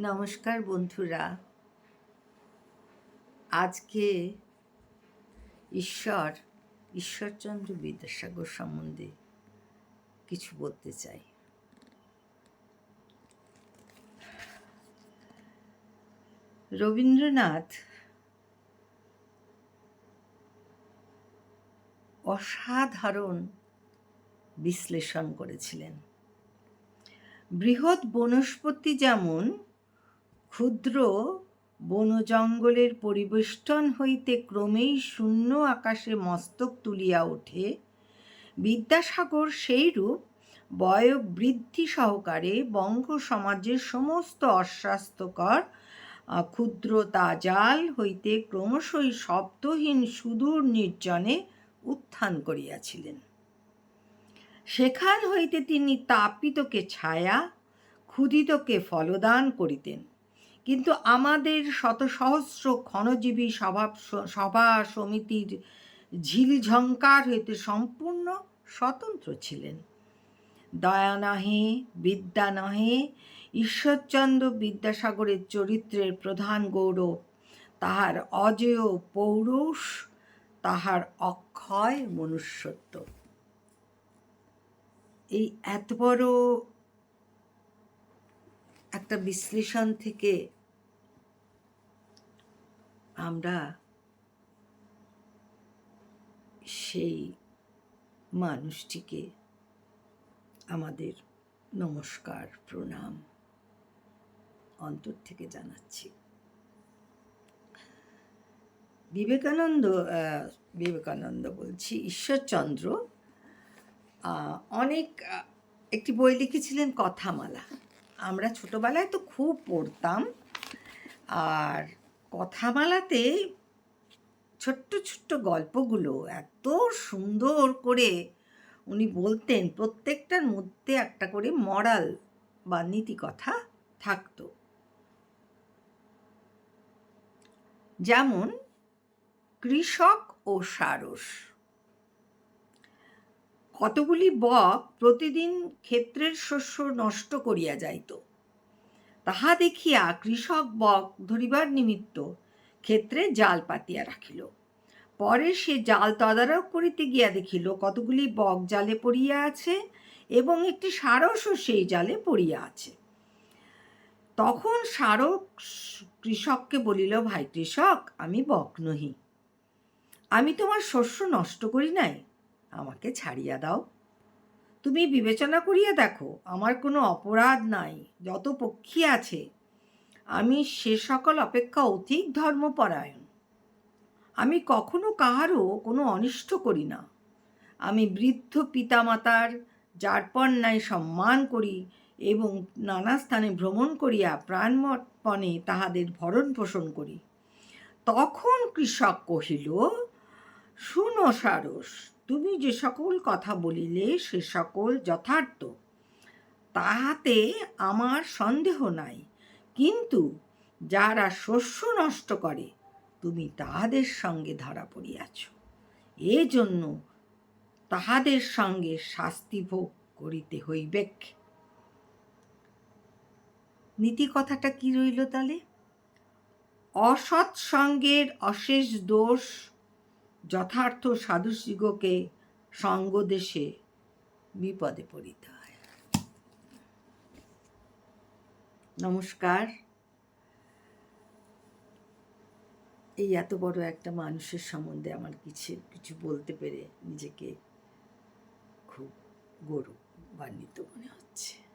নমস্কার বন্ধুরা। আজকে ঈশ্বর, ঈশ্বরচন্দ্র বিদ্যাসাগর সম্বন্ধে কিছু বলতে চাই। রবীন্দ্রনাথ অসাধারণ বিশ্লেষণ করেছিলেন। বৃহৎ বনস্পতি যেমন ক্ষুদ্র বনজঙ্গলের পরিবেষ্টন হইতে ক্রমেই শূন্য আকাশে মস্তক তুলিয়া ওঠে। বিদ্যাসাগর সেইরূপ বয়োবৃদ্ধি সহকারে বঙ্গ সমাজের সমস্ত অস্বাস্থ্যকর আহ, ক্ষুদ্রতা জাল হইতে ক্রমশই শব্দহীন সুদূর নির্জনে উত্থান করিয়াছিলেন। সেখান হইতে তিনি তাপিতকে ছায়া ক্ষুদিতকে ফলদান করিতেন। কিন্তু আমাদের শত সহস্র ক্ষণজীবী স্বভাব সভা সমিতির ঝিলঝঙ্কার হইতে সম্পূর্ণ স্বতন্ত্র ছিলেন। দয়া নহে, বিদ্যা নহে, ঈশ্বরচন্দ্র বিদ্যাসাগরের চরিত্রের প্রধান গৌরব। তাহার অজেয় পৌরুষ, তাহার অক্ষয় মনুষ্যত্ব। এই এত বড় একটা বিশ্লেষণ থেকে আমরা সেই মানুষটিকে আমাদের নমস্কার, প্রণাম অন্তর থেকে জানাচ্ছি। বিবেকানন্দ বিবেকানন্দ বলছি, ঈশ্বরচন্দ্র অনেক একটি বই লিখেছিলেন কথামালা। আমরা ছোটবেলায় তো খুব পড়তাম, আর কথামালাতে ছোট্ট ছোট্ট গল্পগুলো এত সুন্দর করে উনি বলতেন, প্রত্যেকটার মধ্যে একটা করে মরাল বা নীতি কথা থাকতো। যেমন, কৃষক ও সারস। কতগুলি বক প্রতিদিন ক্ষেত্রের শস্য নষ্ট করিয়া যাইত। তাহা দেখিয়া কৃষক বক ধরিবার নিমিত্ত ক্ষেত্রে জাল পাতিয়া রাখিল। পরে সে জাল তদারক করিতে গিয়া দেখিল, কতগুলি বক জালে পড়িয়া আছে এবং একটি সারসও সেই জালে পড়িয়া আছে। তখন সারক কৃষককে বলিল, ভাই কৃষক, আমি বক নহি। আমি তোমার শস্য নষ্ট করি নাই। আমাকে ছাড়িয়া দাও। তুমি বিবেচনা করিয়া দেখো, আমার কোনো অপরাধ নাই, যত পক্ষী আছে। আমি সে সকল অপেক্ষা অধিক ধর্মপরায়ণ। আমি কখনো কাহারও কোনো অনিষ্ট করি না। আমি বৃদ্ধ পিতামাতার যারপর ন্যায় সম্মান করি এবং নানা স্থানে ভ্রমণ করিয়া প্রাণপণে তাহাদের ভরণ পোষণ করি। তখন কৃষক কহিল, শুনো সারস তুমি যে সকল কথা বলিলে সে সকল যথার্থ। তাহাতে আমার সন্দেহ নাই। কিন্তু যারা শস্য নষ্ট করে, তুমি তাহাদের সঙ্গে ধরা পড়িয়াছ। এজন্য তাহাদের সঙ্গে শাস্তি ভোগ করিতে হইবেক। নীতি কথাটা কি রইল তাহলে? অসৎ সঙ্গের অশেষ দোষ যথার্থ সাধুশৃগকে সঙ্গদেশে বিপদে পড়িতে হয়। নমস্কার। এই এত বড় একটা মানুষের সম্বন্ধে আমার কিছু কিছু বলতে পেরে নিজেকে খুব গৌরবান্বিত মনে হচ্ছে।